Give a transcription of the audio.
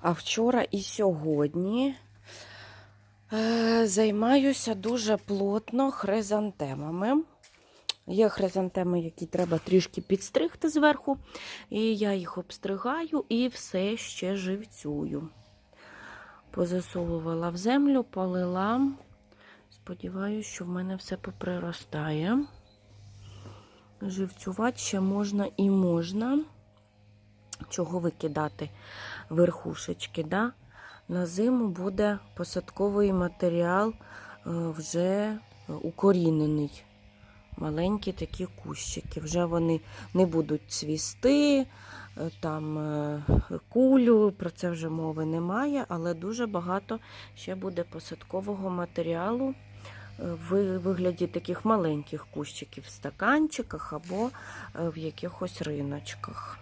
А вчора і сьогодні е, займаюся дуже плотно хризантемами. Є хризантеми, які треба трішки підстригти зверху, і я їх обстригаю і все ще живцюю. Позасовувала в землю, полила. Сподіваюся, що в мене все поприростає. Живцювати ще можна і можна. Чого викидати верхушечки, да? На зиму буде посадковий матеріал е, вже укорінений. Маленькі такі кущики. Вже вони не будуть цвісти, е, там е, кулю, про це вже мови немає, але дуже багато ще буде посадкового матеріалу в вигляді таких маленьких кущиків в стаканчиках або в якихось риночках.